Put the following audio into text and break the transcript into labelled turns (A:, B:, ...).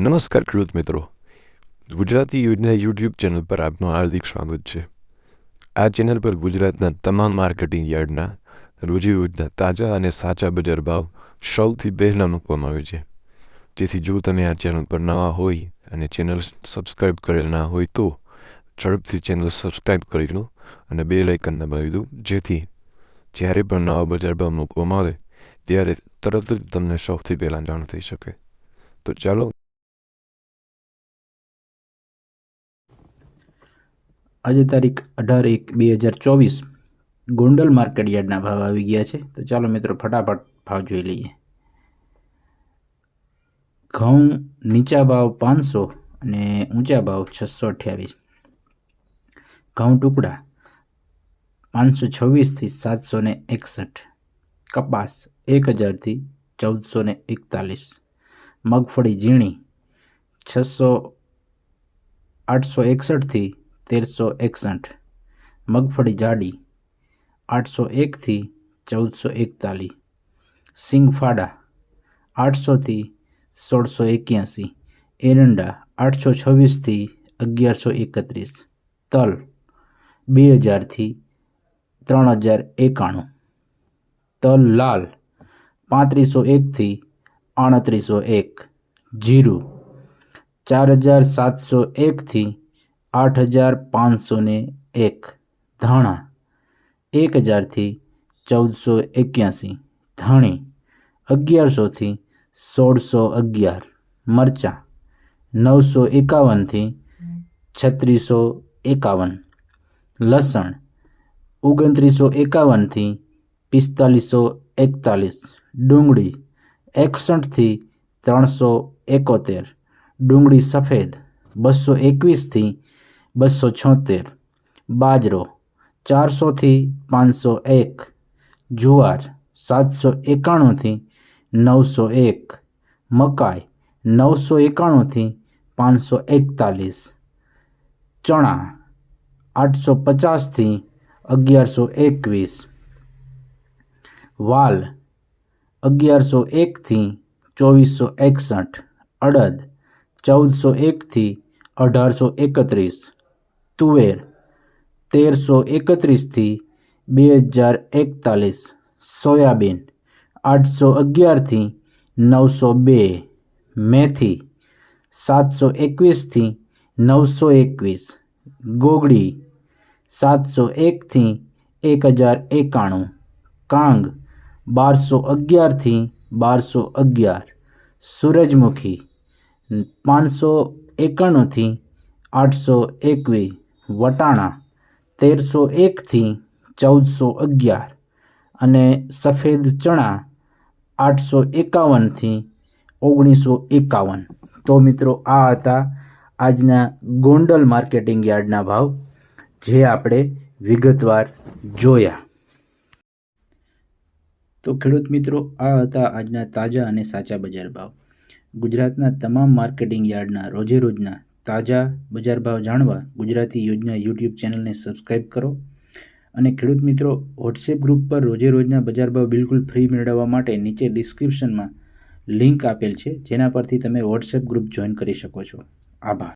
A: નમસ્કાર ખેડૂત મિત્રો ગુજરાતી યોજના યુટ્યુબ ચેનલ પર આપનું હાર્દિક સ્વાગત છે આ ચેનલ પર ગુજરાતના તમામ માર્કેટિંગ યાર્ડના રોજીરોજના તાજા અને સાચા બજાર ભાવ સૌથી પહેલાં મૂકવામાં આવે છે જેથી જો તમે આ ચેનલ પર નવા હોય અને ચેનલ સબસ્ક્રાઈબ કરેલ ના હોય તો ઝડપથી ચેનલ સબસ્ક્રાઈબ કરી લો અને બે લાઇકન દબાવી દો જેથી જ્યારે પણ નવા બજાર ભાવ મૂકવામાં આવે ત્યારે તરત જ તમને સૌથી પહેલાં જાણ થઈ શકે તો ચાલો
B: આજે તારીખ અઢાર એક બે હજાર ચોવીસ ગોંડલ માર્કેટ યાર્ડના ભાવ આવી ગયા છે તો ચાલો મિત્રો ફટાફટ ભાવ જોઈ લઈએ ઘઉં નીચા ભાવ પાંચસો અને ઊંચા ભાવ છસો અઠ્યાવીસ ઘઉં ટુકડા પાંચસો છવ્વીસથી સાતસો ને એકસઠ કપાસ એક હજારથી ચૌદસો ને એકતાલીસ મગફળી ઝીણી છસો આઠસો એકસઠથી तेरह सौ इकसठ मगफड़ी जाड़ी आठ सौ एक थी चौदह सौ इकतालीस सिंगफाड़ा आठ सौ थी सोलह सौ इक्यासी एरंडा आठ सौ छवीस थी अगियार सौ એકત્રીસ તલ બે હજારથી ત્રણ હજાર એકાણું તલ લાલ પાંત્રીસો एक जीरु चार हज़ार सात सौ एक थी आठ हज़ार पाँच सौ ने एक धाणा एक हज़ार थी चौदह सौ इक्यासी धाणी अगियार सौ थी सोल सौ अगियार मरचा नौ सौ एकावन थी छत्रीस सौ एकावन लसण ओगतरीस सौ एकावन थी पिस्तालीस सौ एकतालीस डूंगी एकसठ थी त्रो एकोतेर डूंगी सफेद बसो एक थी 276 बाजरो 400 થી 501 ज्वार 791 થી 901 મકાઈ 991 થી 541 ચણા 850 થી 1121 વાલ 1101 થી 2461 અડદ 1401 થી 1831 तुवेर तेर सौ एकत्रीस थी बेहजार एकतालीस सोयाबीन आठ सौ अगियार थी नौ सौ बे मेथी सात सौ एकवीस थी नौ सौ एकवीस गोगड़ी सात सौ एक थी एक हज़ार एकाणु कांग बार सौ अगियार थी बार सौ अगियार सूरजमुखी पाँच सौ एकाणु थी आठ सौ एकवीस વટાણા તેરસો એકથી ચૌદસો અગિયાર અને સફેદ ચણા આઠસો એકાવનથી ઓગણીસો એકાવન તો મિત્રો આ હતા આજના ગોંડલ માર્કેટિંગ યાર્ડના ભાવ જે આપણે વિગતવાર જોયા તો ખેડૂત મિત્રો આ હતા આજના તાજા અને સાચા બજાર ભાવ ગુજરાતના તમામ માર્કેટિંગ યાર્ડના રોજે રોજના તાજા બજાર ભાવ જાણવા ગુજરાતી યોજના યુટ્યુબ ચેનલને સબસ્ક્રાઈબ કરો અને ખેડૂત મિત્રો વોટ્સએપ ગ્રુપ પર રોજે રોજના બજાર ભાવ બિલકુલ ફ્રી મેળવવા માટે નીચે ડિસ્ક્રિપ્શનમાં લિંક આપેલ છે જેના પરથી તમે વોટ્સએપ ગ્રુપ જોઈન કરી શકો છો આભાર